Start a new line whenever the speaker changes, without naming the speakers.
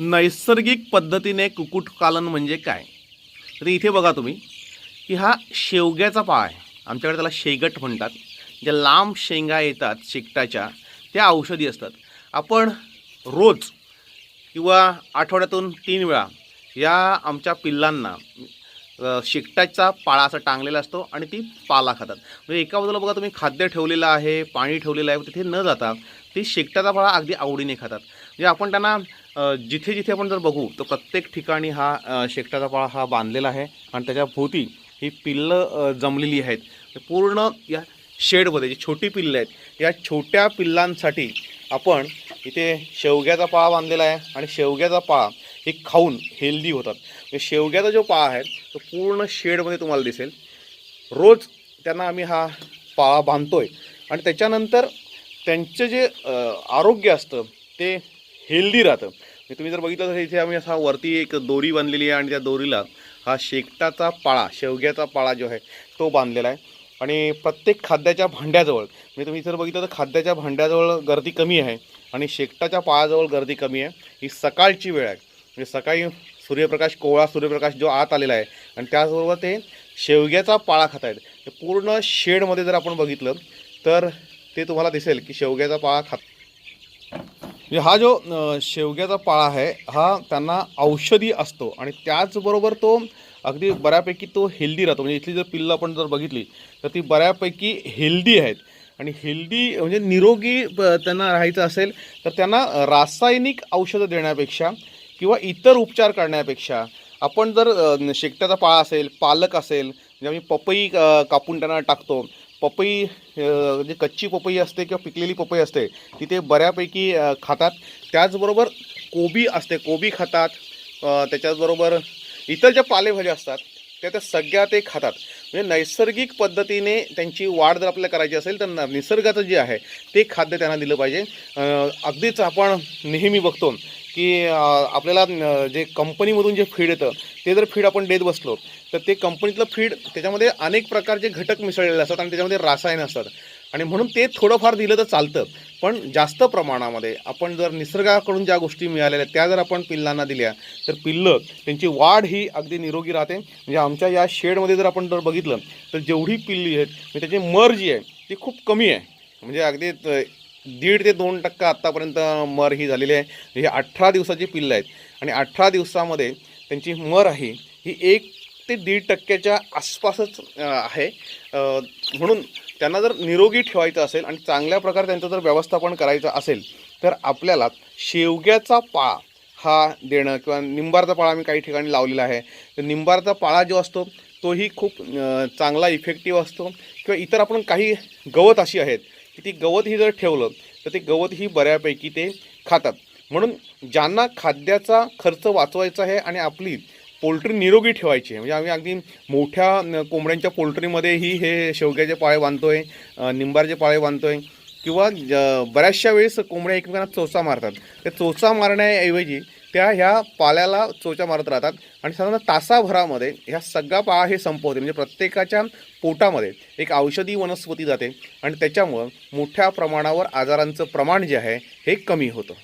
नैसर्गिक पद्धतीने कुक्कुटपालन म्हणजे काय? तर इथे बघा तुम्ही की हा शेवग्याचा पाळ आहे. आमच्याकडे त्याला शेगट म्हणतात. ज्या लांब शेंगा येतात शेकटाच्या त्या औषधी असतात. आपण रोज किंवा आठवड्यातून तीन वेळा या आमच्या पिल्लांना अ, शेकटाचा पाळा असा टांगलेला असतो आणि ती पाला खातात. म्हणजे एका बाजूला बघा तुम्ही खाद्य ठेवलेलं आहे पाणी ठेवलेलं आहे तिथे न जाता ती शेकटाचा पाळा अगदी आवडीने खातात. म्हणजे आपण त्यांना जिथे जिथे आपण जर बघू तर प्रत्येक ठिकाणी हा शेकटाचा पाळा हा बांधलेला आहे आणि त्याच्या भोवती ही पिल्लं जमलेली आहेत. पूर्ण या शेडमध्ये जी छोटी पिल्लं आहेत या छोट्या पिल्लांसाठी आपण इथे शेवग्याचा पाळा बांधलेला आहे आणि शेवग्याचा पाळा हे खाऊन हेल्दी होतात. म्हणजे शेवग्याचा जो पाळा आहे तो पूर्ण शेडमध्ये तुम्हाला दिसेल. रोज त्यांना आम्ही हा पाळा बांधतो आहे आणि त्याच्यानंतर त्यांचं जे आरोग्य असतं ते हेल्दी राहतं. हे तुम्ही जर बघितलं तर इथे आम्ही असा वरती एक दोरी बांधलेली आहे आणि त्या दोरीला हा शेकटाचा पाळा शेवग्याचा पाळा जो आहे तो बांधलेला आहे. आणि प्रत्येक खाद्याच्या भांड्याजवळ म्हणजे तुम्ही जर बघितलं तर खाद्याच्या भांड्याजवळ गर्दी कमी आहे आणि शेकटाच्या पाळाजवळ गर्दी कमी आहे. ही सकाळची वेळ आहे. म्हणजे सकाळी सूर्यप्रकाश कोवळा सूर्यप्रकाश जो आत आलेला आहे आणि त्याचबरोबर ते शेवग्याचा पाळा खात आहेत. ते पूर्ण शेडमध्ये जर आपण बघितलं तर ते तुम्हाला दिसेल की शेवग्याचा पाळा खात म्हणजे हा जो शेवग्याचा पाळा आहे हा त्यांना औषधी असतो. आणि त्याचबरोबर तो अगदी बऱ्यापैकी तो हेल्दी राहतो. म्हणजे इथली जर पिल्लं आपण जर बघितली तर ती बऱ्यापैकी हेल्दी आहेत. आणि हेल्दी म्हणजे निरोगी प- त्यांना राहायचं असेल तर त्यांना रासायनिक औषधं देण्यापेक्षा किंवा इतर उपचार करण्यापेक्षा आपण जर शेकट्याचा पाळा असेल पालक असेल म्हणजे आम्ही पपई कापून त्यांना टाकतो पपई जे कच्ची पपई असते किंवा पिकलेली पपई असते तिथे बऱ्यापैकी खातात. त्याचबरोबर कोबी असते कोबी खातात. त्याच्याचबरोबर इतर ज्या पालेभाज्या असतात त्या त्या सगळ्या ते खातात. म्हणजे नैसर्गिक पद्धतीने त्यांची वाढ जर आपल्याला करायची असेल तर न- निसर्गाचं जे आहे ते खाद्य त्यांना दिलं पाहिजे. अगदीच आपण नेहमी बघतो की आपल्याला जे कंपनीमधून जे फीड येतं ते जर फीड आपण देत बसलो तर ते कंपनीतलं फीड त्याच्यामध्ये अनेक प्रकारचे घटक मिसळलेले असतात आणि त्याच्यामध्ये रासायन असतात. आणि म्हणून ते थोडंफार दिलं तर चालतं पण जास्त प्रमाणामध्ये आपण जर निसर्गाकडून ज्या गोष्टी मिळालेल्या आहेत त्या जर आपण पिल्लांना दिल्या तर पिल्लं त्यांची वाढ ही अगदी निरोगी राहते. म्हणजे आमच्या या शेडमध्ये जर आपण जर बघितलं तर जेवढी पिल्ली आहेत म्हणजे त्याची मर जी आहे ती खूप कमी आहे. म्हणजे अगदी दीड ते दोन टक्का आत्तापर्यंत मर ही झालेली आहे. हे अठरा दिवसाची पिल्लं आहेत. आणि अठरा दिवसामध्ये त्यांची मर आहे ही एक ते दीड टक्क्याच्या आसपासच आहे. म्हणून त्यांना जर निरोगी ठेवायचं असेल आणि चांगल्या प्रकारे त्यांचं जर व्यवस्थापन करायचं असेल तर आपल्याला शेवग्याचा पाळा हा देणं किंवा निंबारचा पाळा आम्ही काही ठिकाणी लावलेला आहे. तर निंबारचा पाळा जो असतो तोही खूप चांगला इफेक्टिव्ह असतो. किंवा इतर आपण काही गवत अशी आहेत की ती गवत ही जर ठेवलं तर ते गवत ही बऱ्यापैकी ते खातात. म्हणून ज्यांना खाद्याचा खर्च वाचवायचा आहे आणि आपली पोल्ट्री निरोगी ठेवायची आहे म्हणजे आम्ही अगदी मोठ्या कोंबड्यांच्या पोल्ट्रीमध्येही हे शेवग्याचे पाळे बांधतोय आहे निंबारचे पाळे बांधतोय किंवा बऱ्याचशा वेळेस कोंबड्या एकमेकांना चोचा मारतात. त्या चोचा मारण्याऐवजी त्या ह्या पाल्याला चोचा मारत राहतात आणि साधारण तासाभरामध्ये ह्या सगळा पाळा हे संपवते. म्हणजे प्रत्येकाच्या पोटामध्ये एक औषधी वनस्पती जाते आणि त्याच्यामुळं मोठ्या प्रमाणावर आजारांचं प्रमाण जे आहे हे कमी होतं.